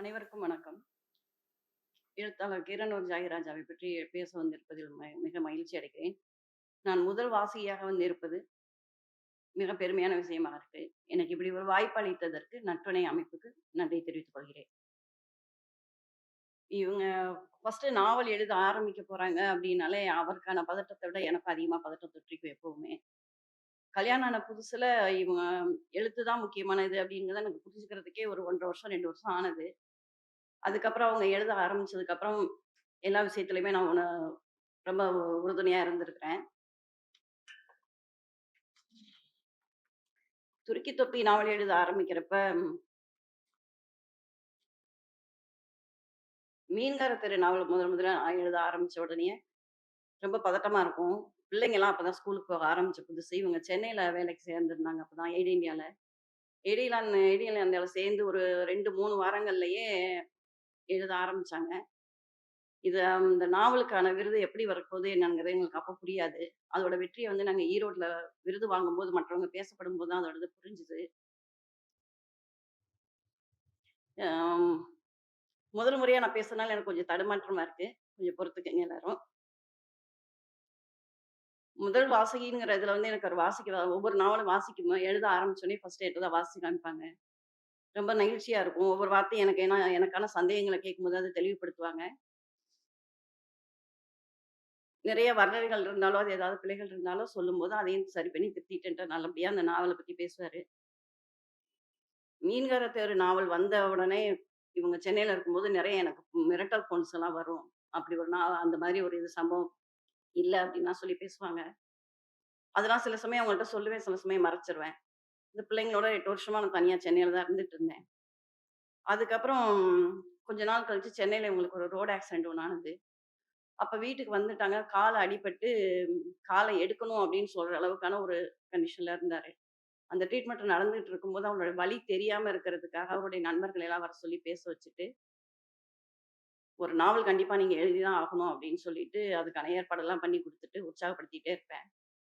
அனைவருக்கும் வணக்கம். எழுத்தாளர் கீரனூர் ஜாகிராஜாவை பற்றி பேச வந்திருப்பதில் மிக மகிழ்ச்சி அடைகிறேன். நான் முதல் வாசியாக வந்திருப்பது மிக பெருமையான விஷயமா இருக்கு. எனக்கு இப்படி ஒரு வாய்ப்பு அளித்ததற்கு நற்றுணை அமைப்புக்கு நன்றி தெரிவித்துக் கொள்கிறேன். இவங்க ஃபர்ஸ்ட் நாவல் எழுத ஆரம்பிக்க போறாங்க அப்படின்னாலே, அவருக்கான பதட்டத்தை விட எனக்கு அதிகமா பதட்டம் தொற்றிக்கும் எப்பவுமே. கல்யாணம் ஆன புதுசுல இவங்க எழுத்து தான் முக்கியமானது அப்படிங்கிறத எனக்கு புரிஞ்சுக்கிறதுக்கே ஒரு 1 1/2 வருஷம், ரெண்டு வருஷம் ஆனது. அதுக்கப்புறம் அவங்க எழுத ஆரம்பிச்சதுக்கப்புறம், எல்லா விஷயத்துலயுமே நான் உன ரொம்ப உறுதுணையா இருந்திருக்கிறேன். துருக்கி தொப்பி நாவல் எழுத ஆரம்பிக்கிறப்ப மீன்கார தெரு நாவல் முதல் முதல்ல நான் எழுத ஆரம்பிச்ச உடனே ரொம்ப பதட்டமா இருக்கும். பிள்ளைங்கலாம் அப்பதான் ஸ்கூலுக்கு போக ஆரம்பிச்ச புதுசு. இவங்க சென்னையில வேலைக்கு சேர்ந்துருந்தாங்க அப்பதான் ஏர் இந்தியால ஏர் இண்டியால ஏர் சேர்ந்து ஒரு 2, 3 வாரங்கள்லயே எழுத ஆரம்பிச்சாங்க. இது அந்த நாவலுக்கான விருது எப்படி வரப்போகுது என்னங்கிறது எங்களுக்கு அப்போ புரியாது. அதோட வெற்றியை வந்து நாங்க ஈரோட்ல விருது வாங்கும்போது மற்றவங்க பேசப்படும் போது தான் அதோட இது புரிஞ்சுது. முதல் முறையா நான் பேசுறதுனால எனக்கு கொஞ்சம் தடுமாற்றமா இருக்கு. கொஞ்சம் பொறுத்துக்கங்க எல்லாரும். முதல் வாசகிங்கிற இதுல வந்து எனக்கு ஒரு வாசிக்க ஒவ்வொரு நாவலும் வாசிக்கும் எழுத ஆரம்பிச்சோனே ஃபர்ஸ்ட் எழுத வாசிக்க காமிப்பாங்க. ரொம்ப நெகிழ்ச்சியா இருக்கும். ஒவ்வொரு வார்த்தையும் எனக்கு ஏன்னா எனக்கான சந்தேகங்களை கேட்கும்போது அதை தெளிவுபடுத்துவாங்க. நிறைய வர்ணனைகள் இருந்தாலோ அது ஏதாவது பிள்ளைகள் இருந்தாலும் சொல்லும்போது, அதையும் சரி பண்ணி திருத்திட்டு நல்லபடியா அந்த நாவலை பத்தி பேசுவாரு. மீன்கார தேர் நாவல் வந்த உடனே, இவங்க சென்னையில இருக்கும்போது நிறைய எனக்கு மிரட்டல் ஃபோன்ஸ் எல்லாம் வரும். அப்படி ஒரு நாள் அந்த மாதிரி ஒரு இது சம்பவம் இல்லை அப்படின்னா சொல்லி பேசுவாங்க. அதெல்லாம் சில சமயம் அவங்கள்ட்ட சொல்லுவேன், சில சமயம் மறைச்சிருவேன் இந்த பிள்ளைங்களோட எட்டு வருஷமா நான் தனியா சென்னையில தான் இருந்துட்டு இருந்தேன். அதுக்கப்புறம் கொஞ்ச நாள் கழிச்சு சென்னையில இவங்களுக்கு ஒரு ரோடு ஆக்சிடென்ட் ஒன்று ஆனது. அப்ப வீட்டுக்கு வந்துட்டாங்க. கால் அடிபட்டு காலை எடுக்கணும் அப்படின்னு சொல்ற அளவுக்கான ஒரு கண்டிஷன்ல இருந்தாரு. அந்த ட்ரீட்மெண்ட் நடந்துட்டு இருக்கும்போது அவங்களோட வலி தெரியாம இருக்கிறதுக்காக அவருடைய நண்பர்கள் எல்லாம் வர சொல்லி பேச வச்சுட்டு ஒரு நாவல் கண்டிப்பா நீங்க எழுதி தான் ஆகணும் அப்படின்னு சொல்லிட்டு, அதுக்கான ஏற்பாடெல்லாம் பண்ணி கொடுத்துட்டு உற்சாகப்படுத்திட்டே இருப்பேன்.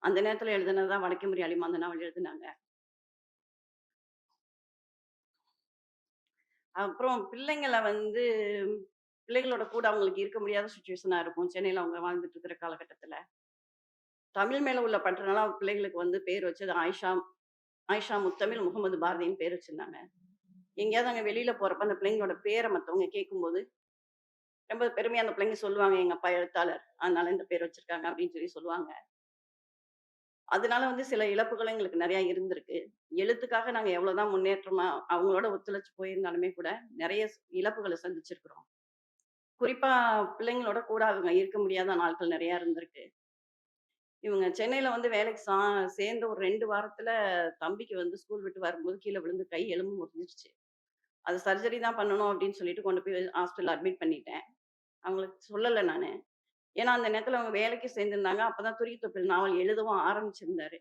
அந்த நேரத்துல எழுதுனது தான் வடக்கே அலிமா அந்த நாவல் எழுதுனாங்க. அப்புறம் பிள்ளைங்கள வந்து பிள்ளைகளோட கூட அவங்களுக்கு இருக்க முடியாத சுச்சுவேஷனாக இருக்கும். சென்னையில அவங்க வாழ்ந்துட்டு இருக்கிற காலகட்டத்துல. தமிழ் மேல உள்ள பற்றுனால பிள்ளைகளுக்கு வந்து பேர் வச்சது ஆயிஷா ஆயிஷா முத்தமிழ் முகமது பாரதின்னு பேர் வச்சிருந்தாங்க. எங்கேயாவது அங்கே வெளியில போறப்ப அந்த பிள்ளைங்களோட பேரை மற்றவங்க கேட்கும்போது, ரொம்ப பெருமையா அந்த பிள்ளைங்க சொல்லுவாங்க, "எங்க அப்பா எழுத்தாளர். அதனால இந்த பேர் வச்சிருக்காங்க" அப்படின்னு சொல்லி சொல்லுவாங்க. அதனால வந்து சில இழப்புகளும் எங்களுக்கு நிறையா இருந்திருக்கு. எழுத்துக்காக நாங்கள் எவ்வளோதான் முன்னேற்றமா அவங்களோட ஒத்துழைச்சு போயிருந்தாலுமே கூட, நிறைய இழப்புகளை சந்திச்சிருக்கிறோம். குறிப்பாக பிள்ளைங்களோட கூட அவங்க இருக்க முடியாத நாட்கள் நிறையா இருந்திருக்கு. இவங்க சென்னையில் வந்து வேலைக்கு சா சேர்ந்த ஒரு ரெண்டு வாரத்தில் தம்பிக்கு வந்து ஸ்கூல் விட்டு வரும்போது கீழே விழுந்து கை எலும்பு முறிஞ்சிருச்சு. அது சர்ஜரி தான் பண்ணணும் அப்படின்னு சொல்லிட்டு கொண்டு போய் ஹாஸ்பிட்டல் அட்மிட் பண்ணிட்டேன். அவங்களுக்கு சொல்லலை நான் ஏன்னா அந்த நேரத்துல அவங்க வேலைக்கு சேர்ந்திருந்தாங்க. அப்பதான் துரிய தொப்பில் நாவல் எழுதவும் ஆரம்பிச்சிருந்தாரு.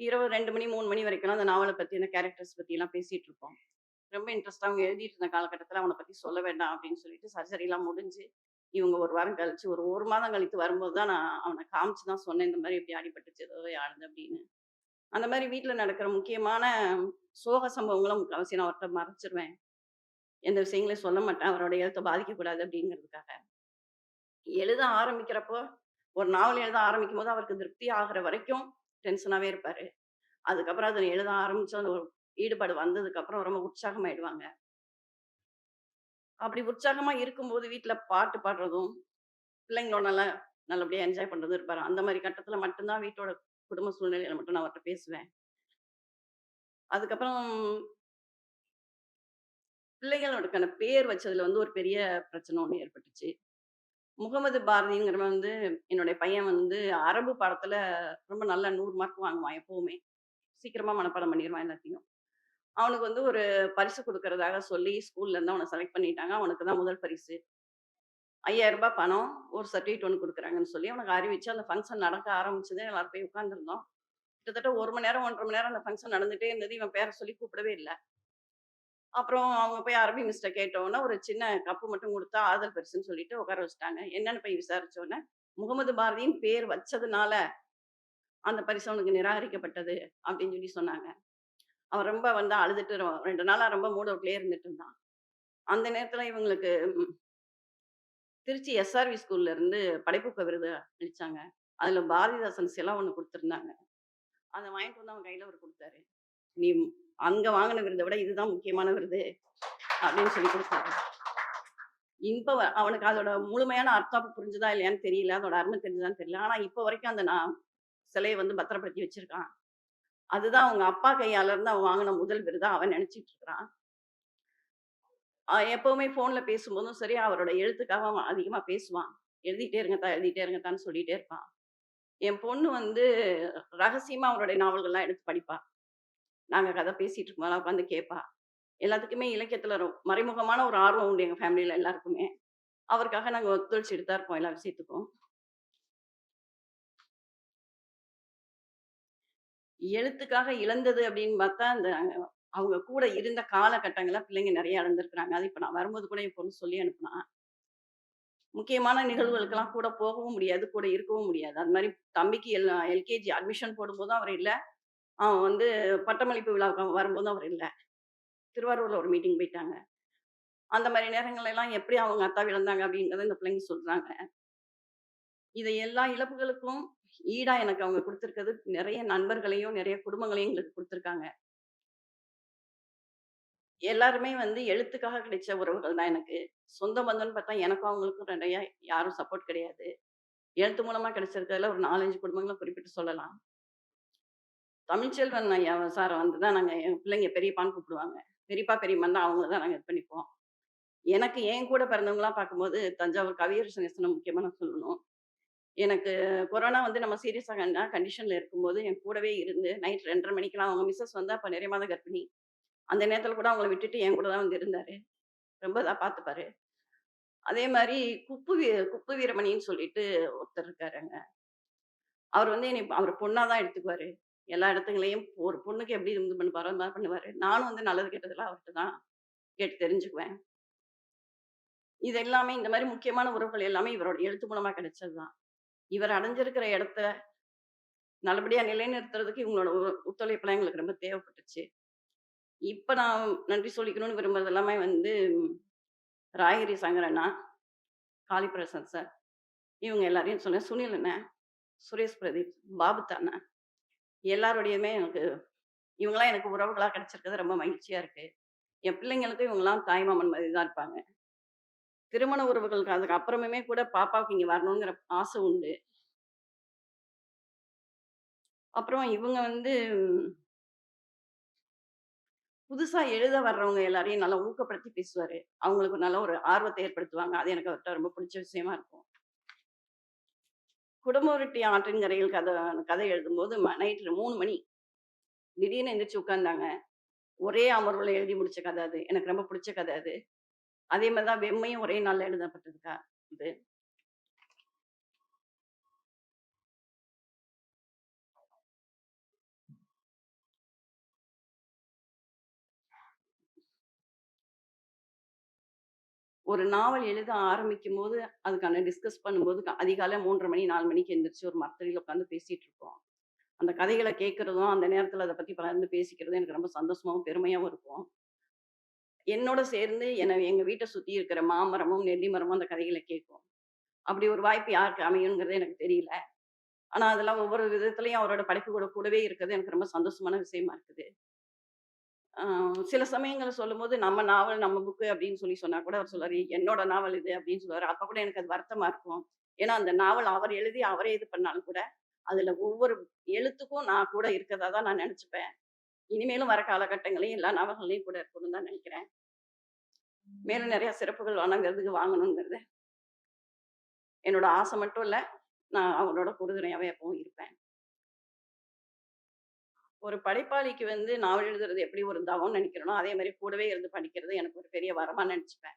இரவு ரெண்டு மணி, மூணு மணி வரைக்கும்லாம் அந்த நாவலை பத்தி, அந்த கேரக்டர்ஸ் பற்றிலாம் பேசிட்டு இருப்போம். ரொம்ப இன்ட்ரெஸ்ட்டா அவங்க எழுதிட்டு இருந்த காலகட்டத்துல அவனை பத்தி சொல்ல வேண்டாம் அப்படின்னு சொல்லிட்டு சர்ஜரிலாம் முடிஞ்சு, இவங்க ஒரு வாரம் கழிச்சு ஒரு ஒரு மாதம் கழித்து வரும்போது தான் நான் அவனை காமிச்சு தான் சொன்னேன். இந்த மாதிரி இப்படி அடிபட்டுச்சு ஏதோ ஆனது அப்படின்னு. அந்த மாதிரி வீட்ல நடக்கிற முக்கியமான சோக சம்பவங்களும் முக்காவாசி நான் அவர்கிட்ட மறைச்சிருவேன். எந்த விஷயங்களையும் சொல்ல மாட்டேன். அவரோட எழுத்த பாதிக்கக்கூடாது அப்படிங்கிறதுக்காக. எழுத ஆரம்பிக்கிறப்போ, ஒரு நாவல் எழுத ஆரம்பிக்கும்போது அவருக்கு திருப்தி ஆகுற வரைக்கும் டென்ஷனாகவே இருப்பார் அதுக்கப்புறம் அதை எழுத ஆரம்பிச்சு அந்த ஒரு ஈடுபாடு வந்ததுக்கப்புறம் ரொம்ப உற்சாகமாயிடுவாங்க. அப்படி உற்சாகமாக இருக்கும்போது வீட்டில் பாட்டு பாடுறதும், பிள்ளைங்களோட நல்லா நல்லபடியாக என்ஜாய் பண்ணுறதும் இருப்பார் அந்த மாதிரி கட்டத்தில் மட்டும்தான் வீட்டோட குடும்ப சூழ்நிலையில் மட்டும் நான் அவர்கிட்ட பேசுவேன். அதுக்கப்புறம் பிள்ளைகளுக்கான பேர் வச்சதுல வந்து ஒரு பெரிய பிரச்சனை ஒன்று ஏற்பட்டுச்சு. முகமது பாரதிங்கிறவன் வந்து என்னுடைய பையன் வந்து அரபு பாடத்துல ரொம்ப நல்ல நூறு மார்க் வாங்குவான் எப்பவுமே. சீக்கிரமா மனப்பாடம் பண்ணிடுவான் எல்லாத்தையும். அவனுக்கு வந்து ஒரு பரிசு கொடுக்கறதாக சொல்லி ஸ்கூல்ல இருந்து அவனை செலக்ட் பண்ணிட்டாங்க. அவனுக்கு தான் முதல் பரிசு. ஐயாயிரம் ரூபாய் பணம், ஒரு சர்டிஃபிகேட் ஒன்று கொடுக்குறாங்கன்னு சொல்லி அவனுக்கு அறிவிச்சு அந்த ஃபங்க்ஷன் நடக்க ஆரம்பிச்சது. எல்லாரும் போய் உட்காந்துருந்தோம் கிட்டத்தட்ட ஒரு மணி நேரம், 1 1/2 மணி நேரம் அந்த ஃபங்க்ஷன் நடந்துட்டே இருந்தது. இவன் பேரை சொல்லி கூப்பிடவே இல்லை அப்புறம் அவங்க போய் அரபி மிஸ்டர் கேட்டவுடனே ஒரு சின்ன கப்பு மட்டும் கொடுத்தா ஆதல் பரிசுன்னு சொல்லிட்டு உட்கார வச்சுட்டாங்க. என்னன்னு போய் விசாரிச்சோன்னே முகமது பாரதியின் பேர் வச்சதுனால, அந்த பரிசு அவனுக்கு நிராகரிக்கப்பட்டது அப்படின்னு சொல்லி சொன்னாங்க. அவன் ரொம்ப வந்து அழுதுட்டு ரெண்டு நாளா ரொம்ப மூட் இருந்துட்டு இருந்தான். அந்த நேரத்துல இவங்களுக்கு திருச்சி எஸ்ஆர்வி ஸ்கூல்ல இருந்து படைப்புக்க விருது அளிச்சாங்க. அதுல பாரதிதாசன் சிலை ஒன்று கொடுத்துருந்தாங்க அதை வாங்கிட்டு வந்து அவங்க கையில் அவர் கொடுத்தாரு "நீ அங்க வாங்கின விருதை விட இதுதான் முக்கியமான விருது" அப்படின்னு சொல்லி கொடுத்தாரு இப்ப அவனுக்கு அதோட முழுமையான அர்த்தம் புரிஞ்சுதா இல்லையான்னு தெரியல. அதோட அருமை தெரிஞ்சுதான்னு தெரியல. ஆனா இப்ப வரைக்கும் அந்த நான் சிலையை வந்து பத்திரப்படுத்தி வச்சிருக்கான். அதுதான் அவங்க அப்பா கையால இருந்து அவன் வாங்கின முதல் விருதா அவன் நினைச்சிட்டு இருக்கிறான். எப்பவுமே ஃபோன்ல பேசும்போதும் சரி, அவரோட எழுத்துக்காக அவன் அதிகமா பேசுவான். "எழுதிட்டே இருங்கத்தா, எழுதிட்டே இருங்கத்தான்னு" சொல்லிட்டே இருப்பான். என் பொண்ணு வந்து ரகசியமா அவருடைய நாவல்கள்லாம் எடுத்து படிப்பான் நாங்க கதை பேசிட்டு இருக்கோம் உட்காந்து கேட்பா. எல்லாத்துக்குமே இலக்கியத்துல மறைமுகமான ஒரு ஆர்வம் உண்டு எங்க ஃபேமிலியில எல்லாருக்குமே. அவருக்காக நாங்க ஒத்துழைச்சிட்டு தான் இருப்போம் எல்லா விஷயத்துக்கும். எழுத்துக்காக இழந்தது அப்படின்னு பார்த்தா, அந்த அவங்க கூட இருந்த காலகட்டங்களில் பிள்ளைங்க நிறைய இழந்திருக்கிறாங்க. அது இப்ப நான் வரும்போது கூட என் பொண்ணு சொல்லி அனுப்புனா. முக்கியமான நிகழ்வுகளுக்கெல்லாம் கூட போகவும் முடியாது, கூட இருக்கவும் முடியாது. அது மாதிரி தம்பிக்கு எல் எல்கேஜி அட்மிஷன் போடும்போதும் அவர் இல்லை அவன் வந்து பட்டமளிப்பு விழாவுக்கு வரும்போது அவர் இல்ல. திருவாரூர்ல ஒரு மீட்டிங் போயிட்டாங்க. அந்த மாதிரி நேரங்கள்ல எல்லாம் எப்படி அவங்க அத்தா விழுந்தாங்க அப்படிங்கிறத இந்த பிள்ளைங்க சொல்றாங்க. இதை எல்லா இழப்புகளுக்கும் ஈடா எனக்கு அவங்க கொடுத்துருக்கிறது நிறைய நண்பர்களையும், நிறைய குடும்பங்களையும் எங்களுக்கு கொடுத்துருக்காங்க எல்லாருமே வந்து எழுத்துக்காக கிடைச்ச உறவுகள் தான் எனக்கு. சொந்த பந்தம்னு பார்த்தா எனக்கும் அவங்களுக்கும் நிறைய யாரும் சப்போர்ட் கிடையாது. எழுத்து மூலமா கிடைச்சிருக்கிறதுல ஒரு நாலஞ்சு குடும்பங்களை குறிப்பிட்டு சொல்லலாம். தமிழ்ச்செல்வன் ஐயா சாரை வந்து தான் நாங்கள் என் பிள்ளைங்க பெரியப்பான்னு கூப்பிடுவாங்க. பெரியப்பா, பெரியம்மான்னு தான் அவங்கள தான் நாங்கள் இது பண்ணிப்போம். எனக்கு என் கூட பிறந்தவங்களாம் பார்க்கும்போது தஞ்சாவூர் கவியரசு நேசன முக்கியமாக நான் சொல்லணும். எனக்கு கொரோனா வந்து நம்ம சீரியஸாக கண் கண்டிஷனில் இருக்கும்போது என் கூடவே இருந்து நைட் ரெண்டரை மணிக்கெலாம் அவங்க மிஸ்ஸஸ் வந்து அப்போ நிறைய மாத கர்ப்பிணி. அந்த நேரத்தில் கூட அவங்கள விட்டுட்டு என் கூட தான் வந்து இருந்தார் ரொம்ப இதாக பார்த்துப்பாரு. அதே மாதிரி குப்பு வீ குப்பு வீரமணின்னு சொல்லிட்டு ஒருத்தர் இருக்காருங்க. அவர் வந்து என்னை அவர் பொண்ணாக தான் எடுத்துக்குவார் எல்லா இடத்துங்களையும் ஒரு பொண்ணுக்கு எப்படி இது பண்ணுவாரோ, அந்த மாதிரி பண்ணுவார் நானும் வந்து நல்லது கெட்டதெல்லாம் அவர்கிட்ட தான் கேட்டு தெரிஞ்சுக்குவேன். இது எல்லாமே இந்த மாதிரி முக்கியமான உறவுகள் எல்லாமே இவரோட எழுத்து மூலமாக கிடைச்சது தான். இவர் அடைஞ்சிருக்கிற இடத்த நல்லபடியாக நிலைநிறுத்துறதுக்கு இவங்களோட ஒத்துழைப்புலாம் எங்களுக்கு ரொம்ப தேவைப்பட்டுச்சு. இப்போ நான் நன்றி சொல்லிக்கணும்னு விரும்புறது எல்லாமே வந்து ராயகிரி சங்கரண்ணா காளிபிரசன் காளிப்பிரசாத் சார், இவங்க எல்லாரையும் சொன்னேன். சுனில் அண்ணன், சுரேஷ் பிரதீப், பாபுத்தா அண்ணன் எல்லாரோடையுமே எனக்கு இவங்களாம் எனக்கு உறவுகளாக கிடைச்சிருக்கிறது ரொம்ப மகிழ்ச்சியாக இருக்குது என் பிள்ளைங்களுக்கும் இவங்கலாம் தாய்மாமன் மாதிரி தான் இருப்பாங்க. திருமண உறவுகளுக்கு அதுக்கு அப்புறமுமே கூட பாப்பாவுக்கு இங்கே வரணுங்கிற ஆசை உண்டு. அப்புறம் இவங்க வந்து புதுசாக எழுத வர்றவங்க எல்லாரையும் நல்லா ஊக்கப்படுத்தி பேசுவார் அவங்களுக்கு நல்ல ஒரு ஆர்வத்தை ஏற்படுத்துவாங்க. அது எனக்கு அவர்கிட்ட ரொம்ப பிடிச்ச விஷயமா இருக்கும். குடமுருட்டி ஆற்றின் கரையில் கதை கதை எழுதும்போது ம நைட் 3 மணி. திடீர்னு எந்திரிச்சு உட்காந்தாங்க ஒரே அமர்வில் எழுதி முடிச்ச கதை அது. எனக்கு ரொம்ப பிடிச்ச கதை அது. அதே மாதிரி தான் வெம்மையும் ஒரே நாளில் எழுதப்பட்டது க இது. ஒரு நாவல் எழுத ஆரம்பிக்கும்போது, அதுக்கான டிஸ்கஸ் பண்ணும்போது அதிகாலை 3:30 மணி, நாலு மணிக்கு எந்திரிச்சு ஒரு மரத்தடியில் உட்காந்து பேசிட்டு இருப்போம். அந்த கதைகளை கேட்கறதும் அந்த நேரத்துல அத பத்தி பலர்ந்து பேசிக்கிறதும் எனக்கு ரொம்ப சந்தோஷமாவும், பெருமையாவும் இருக்கும். என்னோட சேர்ந்து என்ன எங்க வீட்ட சுத்தி இருக்கிற மாமரமும், நெல்லி மரமும் அந்த கதைகள கேட்கும். அப்படி ஒரு வாய்ப்பு யாருக்கு அமையுங்கிறது எனக்கு தெரியல. ஆனா அதெல்லாம் ஒவ்வொரு விதத்துலையும் அவரோட படைப்பு கூட கூடவே இருக்கிறது எனக்கு ரொம்ப சந்தோஷமான விஷயமா இருக்குது. சில சமயங்கள்ல சொல்லும்போது, நம்ம நாவல், நம்ம புக்கு அப்படின்னு சொல்லி சொன்னா கூட அவர் சொல்லுவாரு, "என்னோட நாவல் இது" அப்படின்னு சொல்லுவாரு. அப்ப கூட எனக்கு அது வருத்தமா இருக்கும். ஏன்னா அந்த நாவல் அவர் எழுதி, அவரே இது பண்ணாலும் கூட, அதுல ஒவ்வொரு எழுத்துக்கும் நான் கூட இருக்கிறதா தான் நான் நெனச்சுப்பேன். இனிமேலும் வர காலகட்டங்களையும் எல்லா நாவல்கள்லயும் கூட இருக்கணும்னு தான் நெனைக்கிறேன். மேலும் நெறைய சிறப்புகள் விருதுகள் வாங்கணுங்கிறது என்னோட ஆசை மட்டும் இல்ல. நான் அவரோட உறுதுணையாவே எப்பவும் இருப்பேன். ஒரு படைப்பாளிக்கு வந்து நாவல் எழுதுறது எப்படி ஒரு தவம்னு நினைக்கிறேனோ அதே மாதிரி கூடவே இருந்து படிக்கிறது எனக்கு ஒரு பெரிய வரமா நெனச்சுப்பேன்.